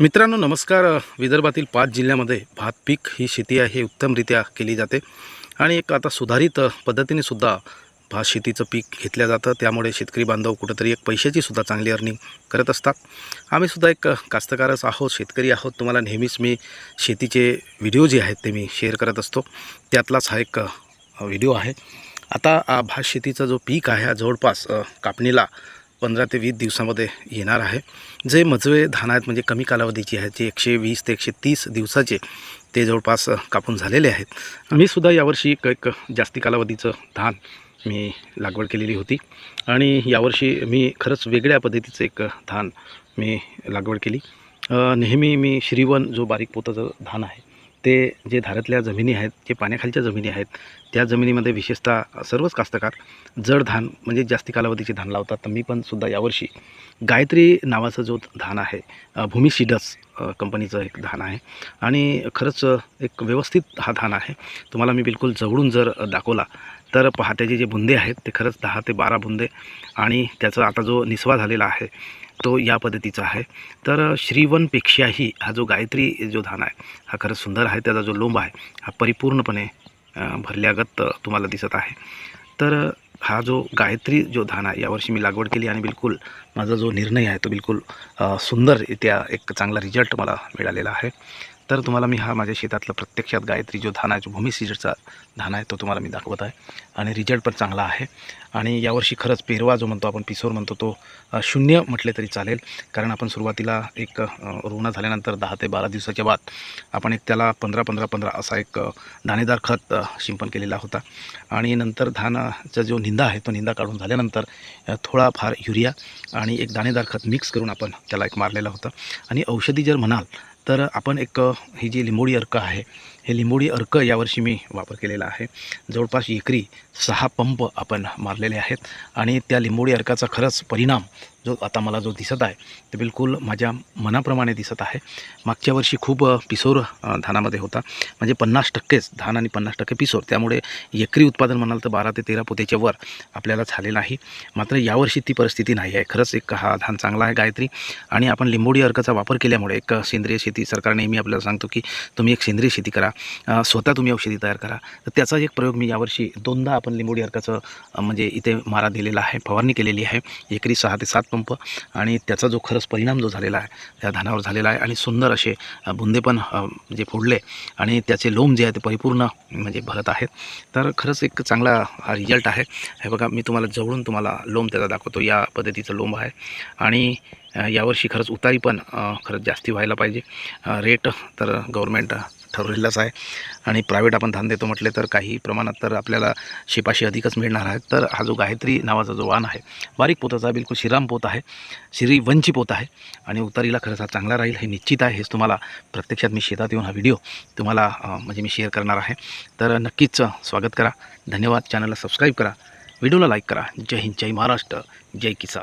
मित्रांनो नमस्कार. विदर्भातील पाच जिल्ह्यामध्ये भात पीक ही शेती आहे उत्तमरित्या केली जाते. आणि एक आता सुधारित पद्धतीने सुद्धा भात शेतीचं पीक घेतलं जातं. त्यामुळे शेतकरी बांधव कुठंतरी एक पैशाची सुद्धा चांगली अर्निंग करत असतात. आम्ही सुद्धा एक कास्तकारच आहोत शेतकरी आहोत. तुम्हाला नेहमीच मी शेतीचे व्हिडिओ जे आहेत ते मी शेअर करत असतो. त्यातलाच हा एक व्हिडिओ आहे. आता भात शेतीचा जो पीक आहे हा जवळपास कापणीला पंधरा ते वीस दिवसामध्ये येणार आहे. जे मजवे धान आहेत म्हणजे कमी कालावधीचे आहेत जे एकशे वीस ते एकशे तीस दिवसाचे ते जवळपास कापून झालेले आहेत. मी सुद्धा यावर्षी एक एक जास्ती कालावधीचं धान मी लागवड केलेली होती. आणि यावर्षी मी खरंच वेगळ्या पद्धतीचं एक धान मी लागवड केली. नेहमी मी श्रीवन जो बारीक पोताचं धान आहे ते जे धारातल्या जमिनी आहेत जे पाण्याखालच्या जमिनी आहेत त्या जमिनीमध्ये विशेषतः सर्वच कास्तकार जड धान म्हणजे जास्ती कालावधीचे धान लावतात. तर मी पण सुद्धा यावर्षी गायत्री नावाचं जो धान आहे अ, भूमी सीडस कंपनीचं एक धान आहे. आणि खरंच एक व्यवस्थित हा धान आहे. तुम्हाला मी बिलकुल जवळून जर दाखवला तर पहाटेचे जे बुंदे आहेत ते खरंच दहा ते बारा बुंदे आणि त्याचा आता जो निस्वा झालेला आहे तो या पद्धतीचा आहे. तर श्रीवनपेक्षाही हा जो गायत्री जो धान आहे हा खरंच सुंदर आहे. त्याचा जो लोंब आहे हा परिपूर्णपणे भरल्यागत तुम्हाला दिसत आहे. तर हा जो गायत्री जो धान आहे यावर्षी मी लागवड केली आणि बिलकुल माझा जो निर्णय आहे तो बिलकुल सुंदर त्या एक चांगला रिझल्ट मला मिळालेला आहे. तर तुम्हाला मी हा माझ्या शेतातला प्रत्यक्षात गायत्री जो धान आहे जो भूमी सीजडचा धान आहे तो तुम्हाला मी दाखवत आहे. आणि रिझल्ट पण चांगला आहे. आणि यावर्षी खरंच पेरवा जो म्हणतो आपण पिसोर म्हणतो तो शून्य म्हटले तरी चालेल. कारण आपण सुरुवातीला एक रुग्ण झाल्यानंतर दहा ते बारा दिवसाच्या बाद आपण एक त्याला पंधरा पंधरा पंधरा असा एक दाणेदार खत शिंपण केलेला होता. आणि नंतर धानाचा जो निंदा आहे तो निंदा काढून झाल्यानंतर थोडाफार युरिया आणि आणि एक दाणेदार खत मिक्स करून आपण त्याला एक मारलेलं होतं. आणि औषधी जर म्हणाल तर आपण एक ही जी लिंबोडी अर्क आहे हे लिंबोडी अर्क यावर्षी मी वापर केलेला आहे. जवळपास एकरी सहा पंप आपण मारलेले आहेत. आणि त्या लिंबोडी अर्काचा खरंच परिणाम जो आता मला जो दिसत आहे ते बिलकुल माझ्या मनाप्रमाणे दिसत आहे. मागच्या वर्षी खूप पिसोर धानामध्ये होता. म्हणजे पन्नास टक्केच धान आणि पन्नास टक्के पिसोर. त्यामुळे एकरी उत्पादन म्हणाल तर बारा ते तेरा पोतेच्या वर आपल्याला झालेलं आहे मात्र यावर्षी ती परिस्थिती नाही आहे. खरंच एक हा धान चांगला आहे गायत्री. आणि आपण लिंबोडी अर्काचा वापर केल्यामुळे एक सेंद्रिय शेती सरकार नेहमी आपल्याला सांगतो की तुम्ही एक सेंद्रिय शेती करा. स्वतः तुम्ही औषधी तयार करा. तर त्याचा एक प्रयोग मी यावर्षी दोनदा आपण लिंबोडी अर्काचं म्हणजे इथे मारा दिलेला आहे. फवारणी केलेली आहे. एकरी सहा ते सात पंप आणि त्याचा जो खरंच परिणाम जो झालेला आहे त्या धानावर झालेला आहे आणि सुंदर असे बुंदे पण जे म्हणजे फोडले आणि त्याचे लोम जे आहे ते परिपूर्ण म्हणजे भरत आहेत. तर खरंच एक चांगला हा रिझल्ट आहे. हे बघा मी तुम्हाला जवळून तुम्हाला लोम त्याचा दाखवतो. या पद्धतीचं लोंब आहे आणि यावर्षी खरंच उतारी पण खरंच जास्ती व्हायला पाहिजे. रेट तर गव्हर्मेंट ठरवलेलाच आहे. आणि प्रायव्हेट आपण धान देतो म्हटले तर काही प्रमाणात तर आपल्याला शिपाशी अधिकच मिळणार आहे. तर हा जो गायत्री नावाचा जो वाण आहे बारीक पोताचा बिलकुल श्रीराम पोत आहे श्री वंची पोत आहे आणि उतारीला खरंच हा चांगला राहील हे निश्चित आहे हेच तुम्हाला प्रत्यक्षात मी शेतात येऊन हा व्हिडिओ तुम्हाला म्हणजे मी शेअर करणार आहे. तर नक्कीच स्वागत करा. धन्यवाद. चॅनलला सबस्क्राईब करा. व्हिडिओला लाईक करा. जय हिंद जय महाराष्ट्र जय किसान.